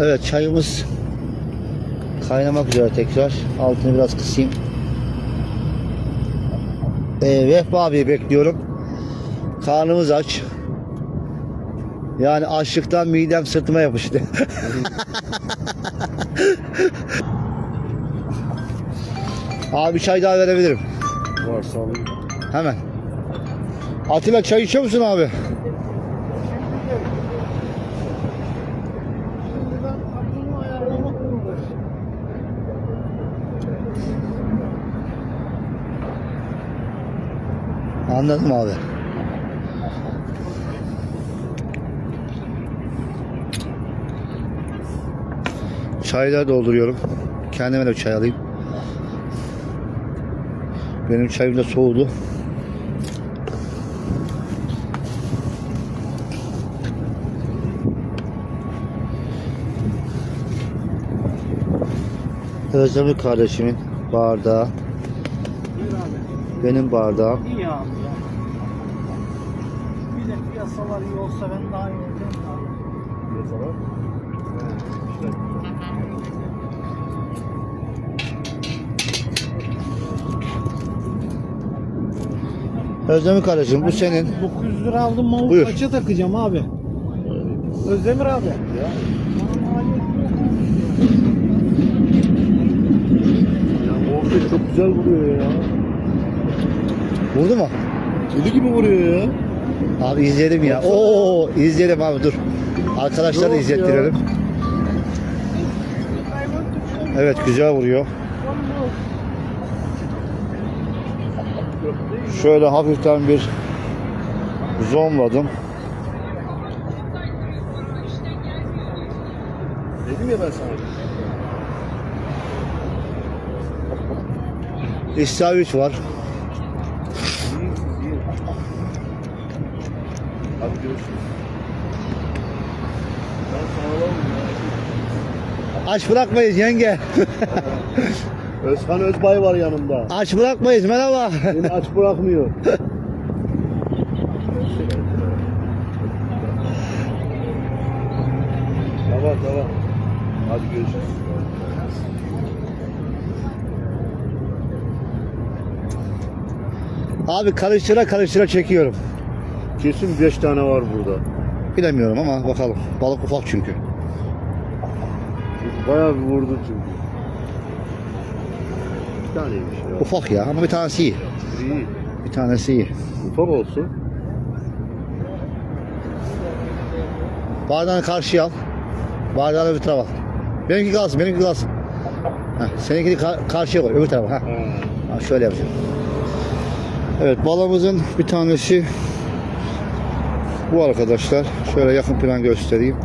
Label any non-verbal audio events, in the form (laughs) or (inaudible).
Evet çayımız kaynamak üzere tekrar. Altını biraz kısayım. Ee, Vehbi abi bekliyorum. Karnımız aç. Yani açlıktan midem sırtıma yapıştı. (laughs) abi çay daha verebilirim. Varsa alayım. Hemen. Atilla çay içiyor musun abi? Anladım abi. Çayları dolduruyorum. Kendime de çay alayım. Benim çayım da soğudu. Özlemli kardeşimin bardağı. Benim bardağım. Abi ya. Bir de piyasalar iyi olsa ben daha iyi olacağım abi. Piyasalar. Özlemli kardeşim bu senin. 900 lira aldım malı Buyur. kaça takacağım abi? Özdemir abi. Ya. Ya muhabbet çok güzel vuruyor ya. Vurdu mu? Deli gibi vuruyor ya. Abi izleyelim ya. Oo izleyelim abi dur. Arkadaşlar da Yok izlettirelim. Evet güzel vuruyor. Şöyle hafiften bir zoomladım. Dedim ya ben sana. İstavrit var. Hadi görüşürüz. Ben sağlamım ya. Aç bırakmayız yenge. (laughs) Özkan Özbay var yanımda. Aç bırakmayız merhaba. Beni aç bırakmıyor. tamam tamam. Hadi görüşürüz. Abi karıştıra karıştıra çekiyorum. Kesin 5 tane var burada. Bilemiyorum ama bakalım. Balık ufak çünkü. Bayağı bir vurdu çünkü. Bir taneymiş ya. Ufak ya ama bir tanesi iyi. İyi. Bir tanesi iyi. Ufak olsun. Bardağını karşıya al. Bardağını öbür tarafa al. Benimki kalsın, benimki kalsın. Heh, seninkini ka- karşıya koy, öbür tarafa. Heh. Ha. Şöyle yapacağım. Evet, balığımızın bir tanesi bu arkadaşlar. Şöyle yakın plan göstereyim.